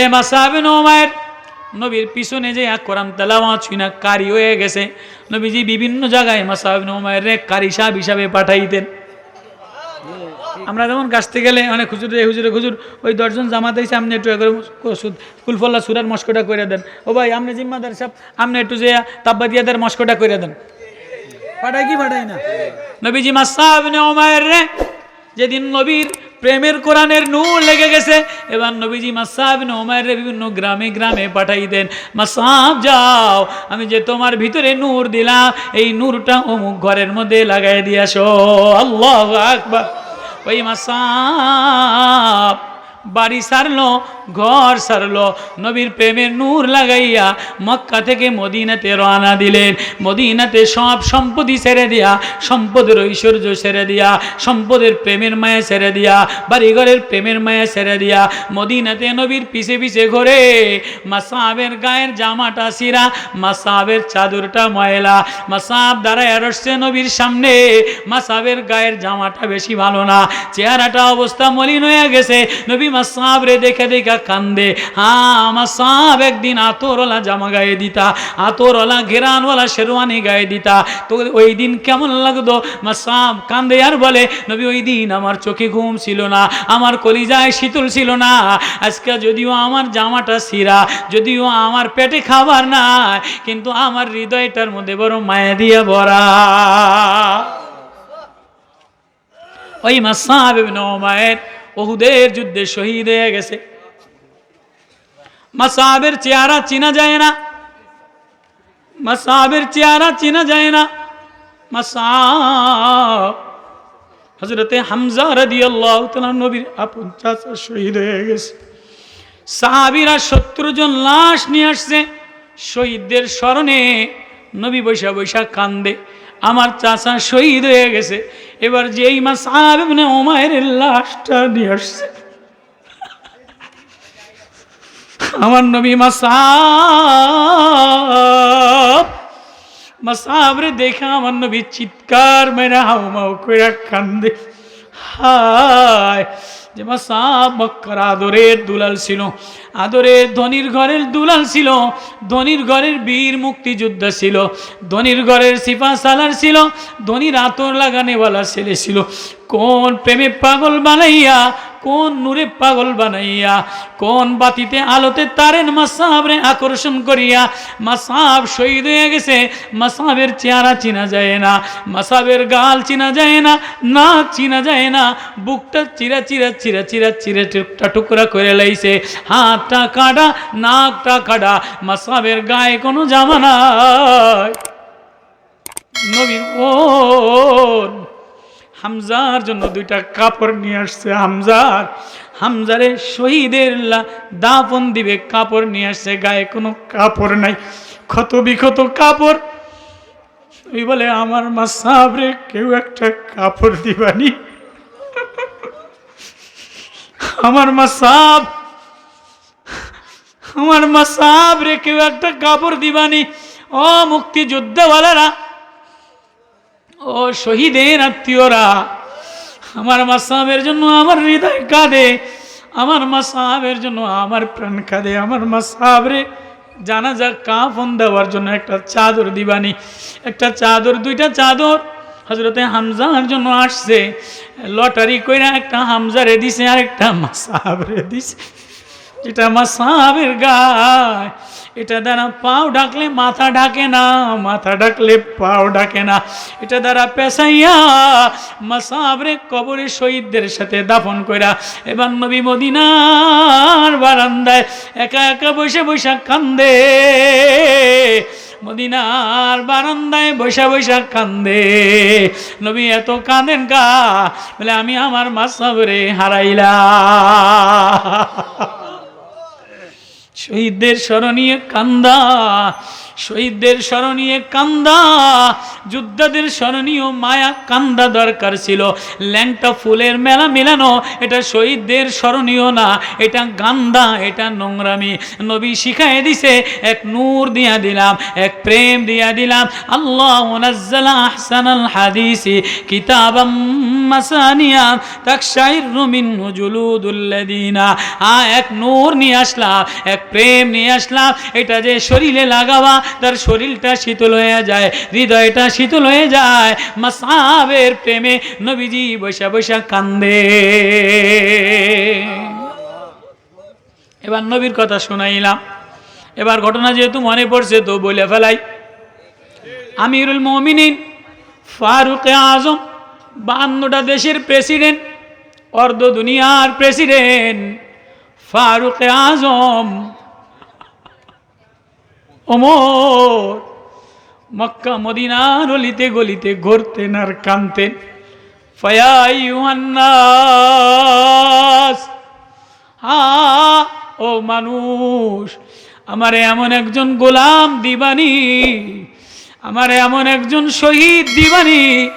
এ মাসাবিন ওমায়ের নবীর পিছনে যে কোরআন তেলাওয়াত শুনা কারি হয়ে গেছে, নবীজি বিভিন্ন জায়গায় মাসাবিন ওমায়ের রে কারি সাহেব হিসাবে পাঠাইতেন। আমরা যেমন কাছতে গেলে অনেক হুজুর এই হুজুরে হুজুর, ওই দশজন জামাত দিয়েছে আপনি একটু করে কুলফল্লা সুরার মস্কোটা করে দেন। ও ভাই আপনি জিম্মাদার সাহেব আপনি একটু যে তাব্বাদিয়াদের মস্কোটা করে দেন। পাঠাই কি পাঠাই না? নবীজি মাসাবিন ওমায়ের রে যেদিন নবীর প্রেমের কোরআনের নূর লেগে গেছে। এবার নবীজি মাসাব নোমায়ের বিভিন্ন গ্রামে গ্রামে পাঠাই দেন মাসাব যাও, আমি যে তোমার ভিতরে নূর দিলাম, এই নূরটা অমুক ঘরের মধ্যে লাগাই দিয়ে আসো। আল্লাহ ওই মাসাব বাড়ি সারলো ঘর সারলো। নবীর প্রেমের নূর লাগাইয়া মক্কা থেকে মদিনাতে রওনা দিলেন। মদিনাতে সব সম্পত্তি ছেড়ে দিয়া, সম্পদের ঐশ্বর্য ছেড়ে দিয়া, সম্পদের প্রেমের মায়া ছেড়ে দিয়া, বাড়িঘরের প্রেমের মায়া ছেড়ে দিয়া মদিনাতে নবীর পিছে পিছে ঘরে। মাসাবের গায়ের জামাটা সিরা মাসাবের চাদরটা ময়লা, মাসাব দাঁড়ায় আসছে নবীর সামনে। মাসাবের গায়ের জামাটা বেশি ভালো না, চেহারাটা অবস্থা মলিন হয়ে গেছে। নবী মাসাব রে দেখে দেখা কান্দে হ্যাঁ আমার সাপ একদিন আতরওয়ালা জামা গায়ে দিতা, আতরওয়ালা ঘেরানওয়ালা শেরওয়ানি গায়ে দিতা। তো ওই দিন কেমন লাগতো? মাসাব কান্দে আর বলে, নবী, ওই দিন আমার চোখে ঘুম ছিল না, আমার কলিজায় শীতল ছিল না। আজকে যদিও আমার জামাটা সিরা যদিও আমার পেটে খাবার না কিন্তু আমার হৃদয়টার মধ্যে বড় মায়া দিয়ে ভরা। ওই মাসাব মায়ের ওহুদের যুদ্ধে শহীদ হয়ে গেছে। মাসাবের চেহারা চেনা যায় না মাসাবের চেহারা চেনা যায় না মাসাব হজরতে হামজা রাদি আল্লাহ নবীর আপন চাচা শহীদ হয়ে গেছে। সাহাবিরা সত্তর জন লাশ নিয়ে আসছে। শহীদদের স্মরণে নবী বৈশা বৈশা কান্দে। আমার চাচা শহীদ হয়ে গেছে। এবার যেই মা সাহাব ওমায়ের লাশটা নিয়ে আসছে। আমার নবী মাসাব, মাসাবরে দেখা আমার নবী চিৎকার মেরা হাউ মাউ করে কান্দে। হায়, যে মাসাব মক্কার আদরের দুলাল ছিল, আদরের ধনির ঘরের দুলাল ছিল, ধনির ঘরের বীর মুক্তিযোদ্ধা ছিল, ধনির ঘরের সিপা সালার ছিল, ধনির আতর লাগানেওয়ালা ছেলে ছিল। কোন প্রেমে পাগল বানাইয়া কোন নূরে পাগল বানাইয়া, কোন বাতিতে আলোতে তারেন মাসাবরে আকর্ষণ করিয়া, মাসাব শহীদ হয়ে গেছে, মাসাবের চেহারা চিনা যায় না, মাসাবের গাল চিনা যায় না, নাক চিনা যায় না, বুকটা চিরা চিরা চিরা চিরা চিরা টুকটা টুকরা করে লাইছে, হাতটা কাটা, নাকটা কাটা, মাসাবের গায়ে কোনো জামা নাই। নবীন ও হামজার জন্য দুইটা কাপড় নিয়ে আসছে হামজার। হামজারে শহীদের দাফন দিবে, কাপড় নিয়ে আসছে, গায়ে কোনো কাপড় নাই। ক্ষত বিক্ষত কাপড়। ওই বলে, আমার মা সাবরে কেউ একটা কাপড় দিবানি। আমার মা সাব আমার মা সাবরে কেউ একটা কাপড় দিবানি। ও মুক্তিযোদ্ধাওয়ালারা ও শহীদের আত্মীয়রা, আমার মাসাবের জন্য আমার হৃদয় কাঁদে, আমার মাসাবের জন্য আমার প্রাণ কাঁদে, আমার মাসাবরে জানা যাক কাফন দেওয়ার জন্য একটা চাদর দিবানি, একটা চাদর, দুইটা চাদর। হজরতে হামজার জন্য আসছে, লটারি কইরা একটা হামজারে দিছে আর একটা মাসাবরে দিছে। যেটা মাসাবের গায় এটা দ্বারা পাও ডাকলে মাথা ডাকে না, মাথা ডাকলে পাও ডাকে না। এটা দ্বারা পেশাইয়া মাসাবরে কবরে শহীদদের সাথে দাফন কইরা এবার নবী মদিনার বারান্দায় একা একা বসে বসে কান্দে। মদিনার বারান্দায় বৈশা বৈশা কান্দে। নবী এত কাঁদেন কা বলে আমি আমার মাসাবরে হারাইলা শহীদদের স্মরণীয় কান্দা। শহীদদের স্মরণীয় কান্দা, যোদ্ধাদের স্মরণীয় মায়া কান্দা দরকার ছিল। ল্যাংটা ফুলের মেলা মেলানো, এটা শহীদদের স্মরণীয় না, এটা গান্দা, এটা নোংরামি। নবী শিখাই দিছে, এক নূর দিয়া দিলাম, এক প্রেম দিয়া দিলাম। আল্লাহ আহসানাল হাদিসি জুলুদুল্লাযিনা আ, এক নূর নিয়ে আসলাম, এক প্রেম নিয়ে আসলাম, এটা যে শরীরে লাগাবা তার শরীরটা শীতল হয়ে যায়, হৃদয়টা শীতল হয়ে যায়, মাসাবের প্রেমে নবীজি বৈশা বৈশা কান্দে। এবার নবীর কথা শোনাইলাম। এবার ঘটনা যেহেতু মনে পড়ছে, তো বলে ফেলাই। আমিরুল মমিনিন, ফারুক আজম বান্নটা দেশের প্রেসিডেন্ট, অর্ধ দুনিয়ার প্রেসিডেন্ট, ফারুক আজম ওমর মক্কা মদিনার অলিতে গলিতে ঘুরতেন আর কানতেন ফায়াস হা, ও মানুষ, আমার এমন একজন গোলাম দিবানি, আমারে এমন একজন শহীদ দিবানি,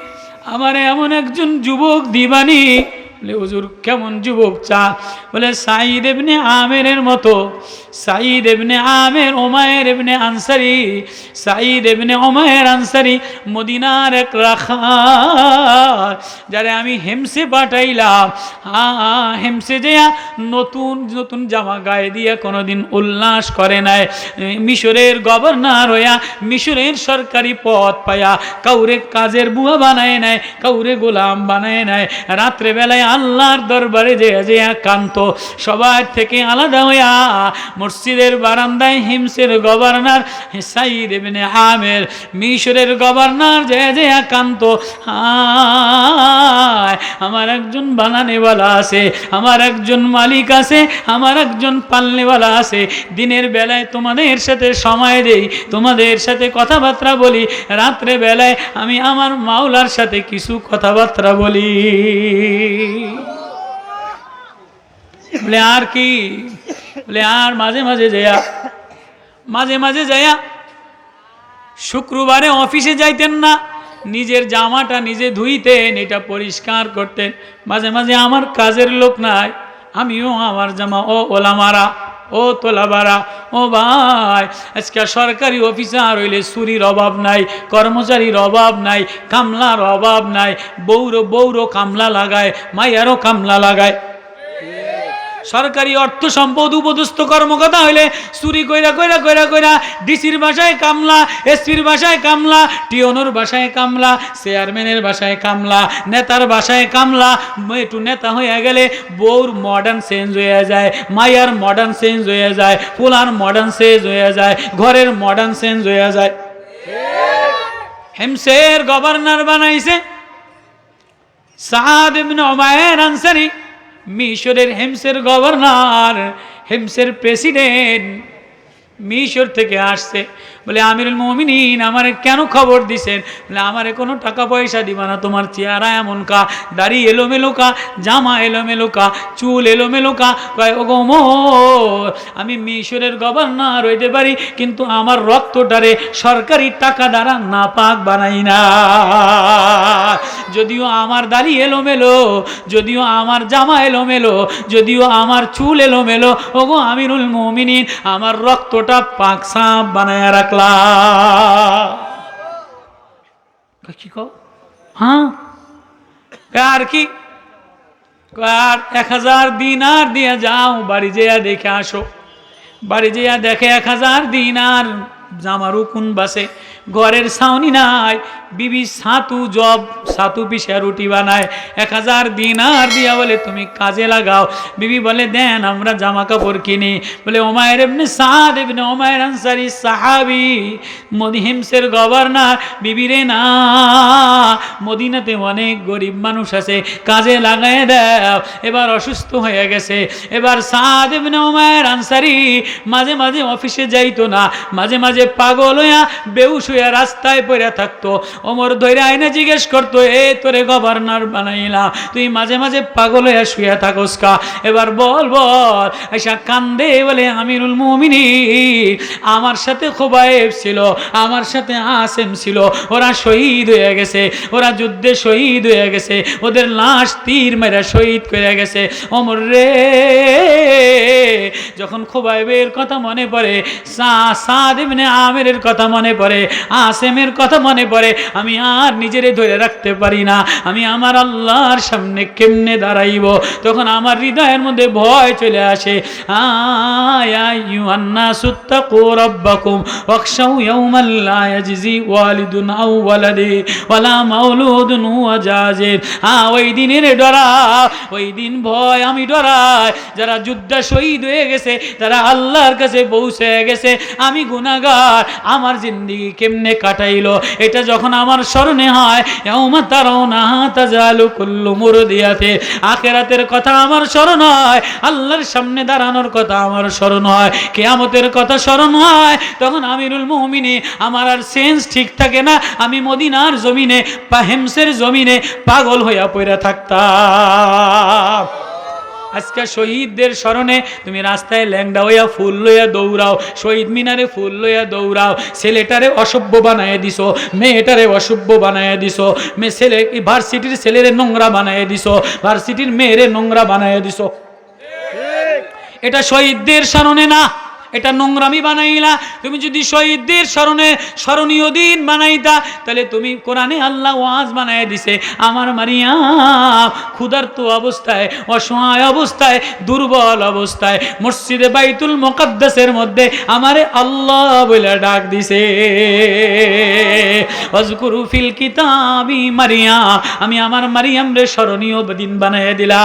আমার এমন একজন যুবক দিবানি। বলে, হুজুর, কেমন যুবক চা? বলে সাইদ এবনে আমেরের মতো। সাইদ এবনে আমের ওমায়ের এবনে আনসারি সাইদ এবনে ওমায়ের আনসারি, মদিনার এক রাখা যারে আমি হেমসে পাঠাইলাম। হা হেমসে যেয়া নতুন নতুন জামা গায়ে দিয়ে কোনোদিন উল্লাস করে নাই। মিশরের গভর্নর হইয়া মিশরের সরকারি পদ পায়া কাউরে কাজের বুয়া বানায় নেয় কাউরে গোলাম বানায় নেয় রাত্রেবেলায় আল্লাহর দরবারে যে যে কান্ত, সবার থেকে আলাদা হইয়া মসজিদের বারান্দায় হিমসের গভর্নর সাইদ এমনি আমের মিশরের গভর্নর যে যে কান্ত হায়, আমার একজন বানানেওয়ালা আছে, আমার একজন মালিক আছে, আমার একজন পালনেওয়ালা আছে। দিনের বেলায় তোমাদের সাথে সময় দেই, তোমাদের সাথে কথাবার্তা বলি, রাত্রে বেলায় আমি আমার মাওলার সাথে কিছু কথাবার্তা বলি। বলে আর কি বলে আর মাঝে মাঝে যাইয়া মাঝে মাঝে যাইয়া শুক্রবারে অফিসে যাইতেন না নিজের জামাটা নিজে ধুইতেন এটা পরিষ্কার করতেন মাঝে মাঝে আমার কাজের লোক নাই আমিও আমার জামা ও ওলামারা ও তোলাবারা ও ভাই আজকে সরকারি অফিসার হইলে সুরির অভাব নাই, কর্মচারীর অভাব নাই, কামলার অভাব নাই। বৌর বৌর কামলা লাগায়, মাইয়ারও কামলা লাগায়। সরকারি অর্থ সম্পদ উপদস্থ কর্মকর্তা হইলে চুরি কইরা কইরা কইরা কইরা ডিসির বাসায় কামলা এসপির বাসায় কামলা, টিওনোর বাসায় কামলা, চেয়ারম্যানের বাসায় কামলা, নেতার বাসায় কামলা। একটু নেতা হয়ে গেলে বউর মডার্ন চেঞ্জ হয়ে যায়, মায়ার মডার্ন চেঞ্জ হয়ে যায়, পোলার মডার্ন চেঞ্জ হয়ে যায়, ঘরের মডার্ন চেঞ্জ হয়ে যায়। হেমসের গভর্নর বানাইছে সাহাদ আনসারি। মিশরের হেমসের গভর্নর হেমসের প্রেসিডেন্ট মিশর থেকে আসছে। বলে, আমিরুল মমিনিন, আমারে কেন খবর দিছেন? বলে, আমারে কোনো টাকা পয়সা দিবা না, তোমার চেহারা এমন কা, দাড়ি এলোমেলো কা, জামা এলোমেলো কা, চুল এলোমেলো কা। কয় ও গো আমি মিশরের গভর্নর হইতে পারি, কিন্তু আমার রক্তটারে সরকারি টাকা দ্বারা না পাক বানাই না। যদিও আমার দাড়ি এলোমেলো, যদিও আমার জামা এলোমেলো, যদিও আমার চুল এলোমেলো, ওগো আমিরুল মমিনিন, আমার রক্তটা পাক সাপ বানায় রাখলা কি কও হ্যাঁ আর কি আর এক হাজার দিন আর দিয়ে যাও বাড়ি যেয়া দেখে আসো বাড়ি যেয়া দেখে এক হাজার দিন আর জামারু কোন বাসে? ঘরের ছাউনি নাই, বিবি সাতু জব সাতু পিসা রুটি বানায়। এক হাজার দিন আর দিয়া বলে, তুমি কাজে লাগাও। বিবি বলে, দেন, আমরা জামা কাপড় কিনি। বলে, ওমায়ের এমনি সাদ এমনি ওমায়ের আনসারি সাহাবি, মদিহিমসের গভর্নর। বিবি রে, না, মদিনাতে অনেক গরিব মানুষ আছে, কাজে লাগায় দাও। এবার অসুস্থ হয়ে গেছে। এবার সাদ এমনি ওমায়ের আনসারি মাঝে মাঝে অফিসে যাইতো না, মাঝে মাঝে পাগল হইয়া বেউস হইয়া রাস্তায় পড়ে থাকতো। ওমর ধৈর্য আইনে জিজ্ঞেস করতো, এ, তোরে গভর্নর বানাইলা, তুই মাঝে মাঝে পাগল হইয়া শুয়ে থাকস কা? এবার বল বল এসা কান্দে বলে, আমিরুল মুমিনী আমার সাথে খোবায়েব ছিল, আমার সাথে আসেম ছিল, ওরা শহীদ হয়ে গেছে, ওরা যুদ্ধে শহীদ হয়ে গেছে, ওদের লাশ তীর মেরা শহীদ করে গেছে। অমর রে, যখন খোবাইবের কথা মনে পড়ে সা- সাদ ইবনে আমিরের কথা মনে পড়ে, আসেমের কথা মনে পড়ে, আমি আর নিজেরে ধরে রাখতে পারি না। আমি আমার আল্লাহর সামনে কেমনে দাঁড়াইব? তখন আমার হৃদয়ের মধ্যে ভয় চলে আসে। ওই দিন ভয় আমি ডরাই। যারা যুদ্ধে শহীদ হয়ে গেছে, তারা আল্লাহর কাছে পৌঁছে গেছে। আমি আমার জিন্দিগি কেমনে কাটাইলো? এটা যখন আমার স্মরণে হয় আখেরাতের কথা আমার স্মরণ হয়, আল্লাহর সামনে দাঁড়ানোর কথা আমার স্মরণ হয়, কেয়ামতের কথা স্মরণ হয়। তখন আমিরুল মুমিনে আমার আর সেন্স ঠিক থাকে না, আমি মদিনার জমিনে বা হেমসের জমিনে পাগল হইয়া পড়ে থাকতাম। আজকে শহীদদের স্মরণে তুমি রাস্তায় ল্যাংডা হইয়া ফুল লইয়া দৌড়াও শহীদ মিনারে ফুল লইয়া দৌড়াও ছেলেটারে অসভ্য বানায় দিছো মেয়েটারে অসভ্য বানায় দিস মেয়ে ছেলে ভার্সিটির ছেলেরে নোংরা বানায় দিস ভার্সিটির মেয়েরে নোংরা বানায় দিস এটা শহীদদের স্মরণে না? এটা নোংরামি বানাইলা। তুমি যদি শহীদদের স্মরণে স্মরণীয় দিন বানাইতা, তাহলে তুমি কোরআনে আল্লাহ ওয়াজ বানাই দিছে। আমার মারিয়াম ক্ষুধার্ত অবস্থায়, অসহায় অবস্থায়, দুর্বল অবস্থায়, মসজিদে বাইতুল মোকাদ্দাসের মধ্যে আমারে আল্লাহ বলে ডাক দিছে। অজকুরু ফিল কিতাবি মারিয়া, আমি আমার মারিয়াম রে স্মরণীয় দিন বানাই দিলা।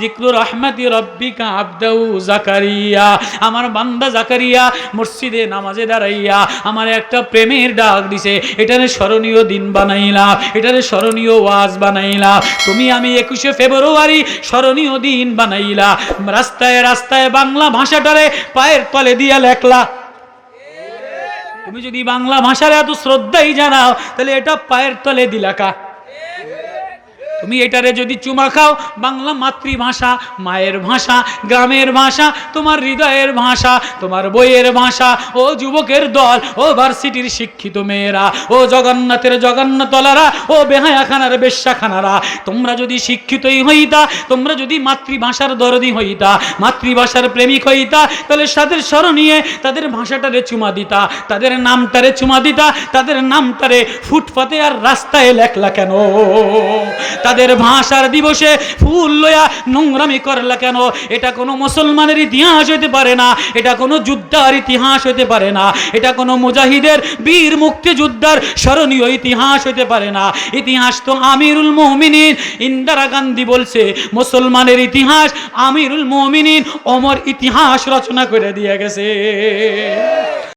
জিক্রু রহমতি রব্বিকা আব্দাউ জাকারিয়া, আমার বান্দা জাকারিয়া মসজিদে নামাজে দাঁড়াইয়া আমার একটা প্রেমের ডাক দিছে, এটারে স্মরণীয় দিন বানাইলাম এটারে স্মরণীয় ওয়াজ বানাইলাম তুমি আমি একুশে ফেব্রুয়ারি স্মরণীয় দিন বানাইলা। রাস্তায় রাস্তায় বাংলা ভাষাটারে পায়ের তলে দিয়া লেখলা। তুমি যদি বাংলা ভাষার এত শ্রদ্ধাই জানাও, তাহলে এটা পায়ের তলে দিলাকা তুমি এটারে যদি চুমা খাও, বাংলা মাতৃভাষা, মায়ের ভাষা, গ্রামের ভাষা, তোমার হৃদয়ের ভাষা, তোমার বইয়ের ভাষা, ও যুবকের দল, ও ভার্সিটির শিক্ষিত মেয়েরা, ও জগন্নাথের জগন্নাথলারা, ও বেহায়াখানার বেশ্যাখানারা, তোমরা যদি শিক্ষিতই হইতা, তোমরা যদি মাতৃভাষার দরদি হইতা, মাতৃভাষার প্রেমিক হইতা, তাহলে তাদের স্মরণীয় তাদের ভাষাটারে চুমা দিতা, তাদের নামটারে চুমা দিতা, তাদের নামটারে ফুটপাতে আর রাস্তায় লেখলা কেন? তাদের ভাষার দিবসে ফুল লয়া নোংরামি করলা কেন? এটা কোনো মুসলমানের ইতিহাস হইতে পারে না, এটা কোনো যুদ্ধার ইতিহাস হইতে পারে না, এটা কোনো মুজাহিদের বীর মুক্তিযোদ্ধার স্মরণীয় ইতিহাস হইতে পারে না। ইতিহাস তো আমিরুল মোমিনিন, ইন্দিরা গান্ধী বলছে, মুসলমানের ইতিহাস আমিরুল মোমিনিন অমর ইতিহাস রচনা করে দিয়ে গেছে।